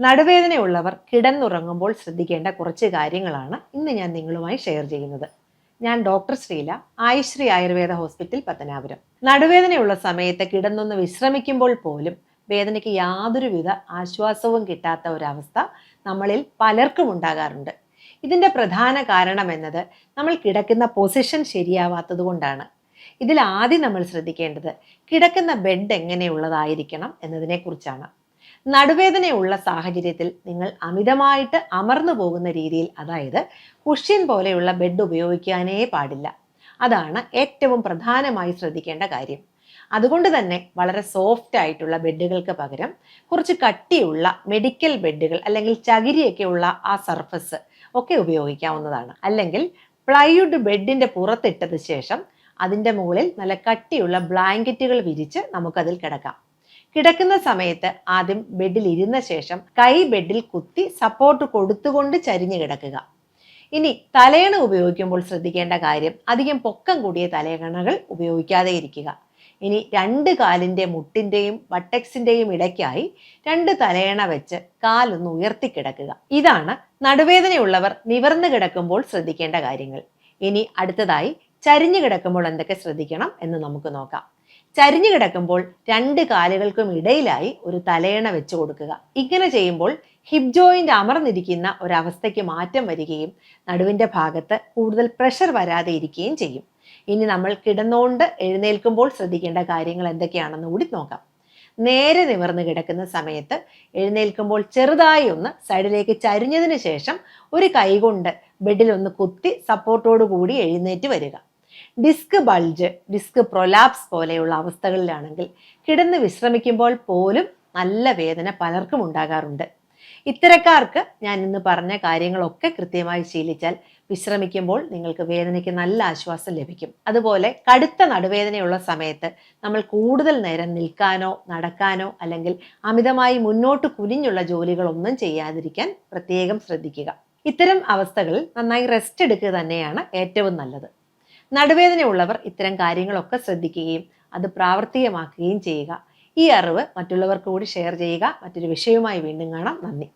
നടുവേദനയുള്ളവർ കിടന്നുറങ്ങുമ്പോൾ ശ്രദ്ധിക്കേണ്ട കുറച്ച് കാര്യങ്ങളാണ് ഇന്ന് ഞാൻ നിങ്ങളുമായി ഷെയർ ചെയ്യുന്നത്. ഞാൻ ഡോക്ടർ ശ്രീല ആയുശ്രീ ആയുർവേദ ഹോസ്പിറ്റൽ പത്തനാപുരം. നടുവേദനയുള്ള സമയത്ത് കിടന്നൊന്ന് വിശ്രമിക്കുമ്പോൾ പോലും വേദനയ്ക്ക് യാതൊരുവിധ ആശ്വാസവും കിട്ടാത്ത ഒരവസ്ഥ നമ്മളിൽ പലർക്കും ഉണ്ടാകാറുണ്ട്. ഇതിന്റെ പ്രധാന കാരണം എന്നത് നമ്മൾ കിടക്കുന്ന പൊസിഷൻ ശരിയാവാത്തത് കൊണ്ടാണ്. ഇതിൽ ആദ്യം നമ്മൾ ശ്രദ്ധിക്കേണ്ടത് കിടക്കുന്ന ബെഡ് എങ്ങനെയുള്ളതായിരിക്കണം എന്നതിനെക്കുറിച്ചാണ് നടുവേദനയുള്ള സാഹചര്യത്തിൽ നിങ്ങൾ അമിതമായിട്ട് അമർന്നു പോകുന്ന രീതിയിൽ അതായത് കുഷ്യൻ പോലെയുള്ള ബെഡ് ഉപയോഗിക്കാനേ പാടില്ല. അതാണ് ഏറ്റവും പ്രധാനമായി ശ്രദ്ധിക്കേണ്ട കാര്യം. അതുകൊണ്ട് തന്നെ വളരെ സോഫ്റ്റ് ആയിട്ടുള്ള ബെഡുകൾക്ക് പകരം കുറച്ച് കട്ടിയുള്ള മെഡിക്കൽ ബെഡുകൾ അല്ലെങ്കിൽ ചകിരിയൊക്കെയുള്ള ആ സർഫസ് ഒക്കെ ഉപയോഗിക്കാവുന്നതാണ്. അല്ലെങ്കിൽ പ്ലൈവുഡ് ബെഡിന്റെ പുറത്തിട്ടത് ശേഷം അതിന്റെ മുകളിൽ നല്ല കട്ടിയുള്ള ബ്ലാങ്കറ്റുകൾ വിരിച്ച് നമുക്കതിൽ കിടക്കാം. കിടക്കുന്ന സമയത്ത് ആദ്യം ബെഡിൽ ഇരുന്ന ശേഷം കൈ ബെഡിൽ കുത്തി സപ്പോർട്ട് കൊടുത്തുകൊണ്ട് ചരിഞ്ഞു കിടക്കുക. ഇനി തലയണ ഉപയോഗിക്കുമ്പോൾ ശ്രദ്ധിക്കേണ്ട കാര്യം അധികം പൊക്കം കൂടിയ തലയണകൾ ഉപയോഗിക്കാതെ ഇരിക്കുക. ഇനി രണ്ട് കാലിന്റെ മുട്ടിന്റെയും വട്ടക്സിന്റെയും ഇടയ്ക്കായി രണ്ട് തലയണ വെച്ച് കാലൊന്ന് ഉയർത്തി കിടക്കുക. ഇതാണ് നടുവേദനയുള്ളവർ നിവർന്നു കിടക്കുമ്പോൾ ശ്രദ്ധിക്കേണ്ട കാര്യങ്ങൾ. ഇനി അടുത്തതായി ചരിഞ്ഞു കിടക്കുമ്പോൾ എന്തൊക്കെ ശ്രദ്ധിക്കണം എന്ന് നമുക്ക് നോക്കാം. ചരിഞ്ഞു കിടക്കുമ്പോൾ രണ്ട് കാലുകൾക്കും ഇടയിലായി ഒരു തലയണ വെച്ചു കൊടുക്കുക. ഇങ്ങനെ ചെയ്യുമ്പോൾ ഹിപ് ജോയിന്റ് അമർന്നിരിക്കുന്ന ഒരവസ്ഥയ്ക്ക് മാറ്റം വരികയും നടുവിന്റെ ഭാഗത്ത് കൂടുതൽ പ്രഷർ വരാതെ ഇരിക്കുകയും ചെയ്യും. ഇനി നമ്മൾ കിടന്നുകൊണ്ട് എഴുന്നേൽക്കുമ്പോൾ ശ്രദ്ധിക്കേണ്ട കാര്യങ്ങൾ എന്തൊക്കെയാണെന്ന് കൂടി നോക്കാം. നേരെ നിവർന്ന് കിടക്കുന്ന സമയത്ത് എഴുന്നേൽക്കുമ്പോൾ ചെറുതായി ഒന്ന് സൈഡിലേക്ക് ചരിഞ്ഞതിന് ശേഷം ഒരു കൈകൊണ്ട് ബെഡിൽ ഒന്ന് കുത്തി സപ്പോർട്ടോടു കൂടി എഴുന്നേറ്റ് വരിക. ഡിസ്ക് ബൾജ് ഡിസ്ക് പ്രൊലാപ്സ് പോലെയുള്ള അവസ്ഥകളിലാണെങ്കിൽ കിടന്ന് വിശ്രമിക്കുമ്പോൾ പോലും നല്ല വേദന പലർക്കും ഉണ്ടാകാറുണ്ട്. ഇത്തരക്കാർക്ക് ഞാൻ ഇന്ന് പറഞ്ഞ കാര്യങ്ങളൊക്കെ കൃത്യമായി ശീലിച്ചാൽ വിശ്രമിക്കുമ്പോൾ നിങ്ങൾക്ക് വേദനയ്ക്ക് നല്ല ആശ്വാസം ലഭിക്കും. അതുപോലെ കടുത്ത നടുവേദനയുള്ള സമയത്ത് നമ്മൾ കൂടുതൽ നേരം നിൽക്കാനോ നടക്കാനോ അല്ലെങ്കിൽ അമിതമായി മുന്നോട്ട് കുനിഞ്ഞുള്ള ജോലികളൊന്നും ചെയ്യാതിരിക്കാൻ പ്രത്യേകം ശ്രദ്ധിക്കുക. ഇത്തരം അവസ്ഥകളിൽ നന്നായി റെസ്റ്റ് എടുക്കുക തന്നെയാണ് ഏറ്റവും നല്ലത്. നടുവേദനയുള്ളവർ ഇത്തരം കാര്യങ്ങളൊക്കെ ശ്രദ്ധിക്കുകയും അത് പ്രാവർത്തികമാക്കുകയും ചെയ്യുക. ഈ അറിവ് മറ്റുള്ളവർക്ക് കൂടി ഷെയർ ചെയ്യുക. മറ്റൊരു വിഷയവുമായി വീണ്ടും കാണാം. നന്ദി.